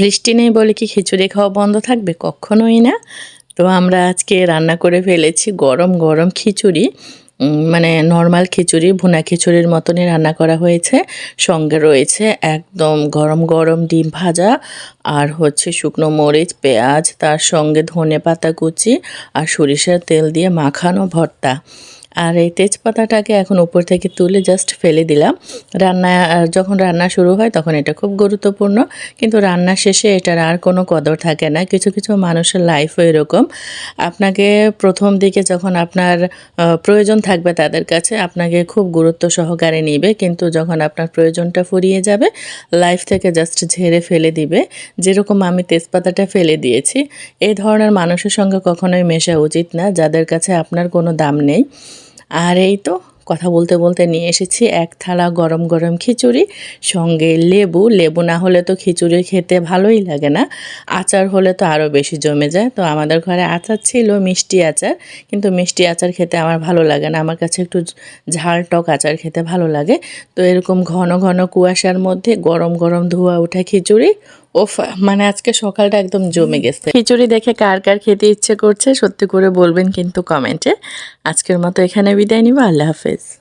বৃষ্টি নেই বলে কি খিচুড়ি খাওয়া বন্ধ থাকবে? কখনোই না। তো আমরা আজকে রান্না করে ফেলেছি গরম গরম খিচুড়ি। মানে নর্মাল খিচুড়ি, ভুনা খিচুড়ির মতনই রান্না করা হয়েছে। সঙ্গে রয়েছে একদম গরম গরম ডিম ভাজা আর হচ্ছে শুকনো মরিচ, পেঁয়াজ, তার সঙ্গে ধনে পাতা কুচি আর সরিষার তেল দিয়ে মাখানো ভর্তা। আর এই তেজপাতাটাকে এখন উপর থেকে তুলে জাস্ট ফেলে দিলাম। রান্না যখন রান্না শুরু হয় তখন এটা খুব গুরুত্বপূর্ণ। কিন্তু রান্না শেষে এটার আর কোনো কদর থাকে না। কিছু কিছু মানুষের লাইফও এরকম। আপনাকে প্রথম দিকে যখন আপনার প্রয়োজন থাকবে তাদের কাছে, আপনাকে খুব গুরুত্ব সহকারে নিবে। কিন্তু যখন আপনার প্রয়োজনটা ফুরিয়ে যাবে লাইফ থেকে জাস্ট ঝেড়ে ফেলে দিবে। যেরকম আমি তেজপাতাটা ফেলে দিয়েছি। এই ধরনের মানুষের সঙ্গে কখনোই মেশা উচিত না। যাদের কাছে আপনার কোনো দাম নেই। আর এই তো কথা বলতে বলতে নিয়ে এসেছি এক থালা গরম গরম খিচুড়ি, সঙ্গে লেবু। লেবু না হলে তো খিচুড়ি খেতে ভালোই লাগে না। আচার হলে তো আরও বেশি জমে যায়। তো আমাদের ঘরে আচার ছিল, মিষ্টি আচার, কিন্তু মিষ্টি আচার খেতে আমার ভালো লাগে না। আমার কাছে একটু ঝাল টক আচার খেতে ভালো লাগে। তো এরকম ঘন ঘন কুয়াশার মধ্যে গরম গরম ধোয়া ওঠা খিচুড়ি ওফ মানে আজকে সকালটা একদম জমে গেছে। খিচুড়ি দেখে কার কার খেতে ইচ্ছে করছে সত্যি করে বলবেন কিন্তু কমেন্টে আজকের মতো এখানে বিদায় নিব, আল্লাহ হাফেজ।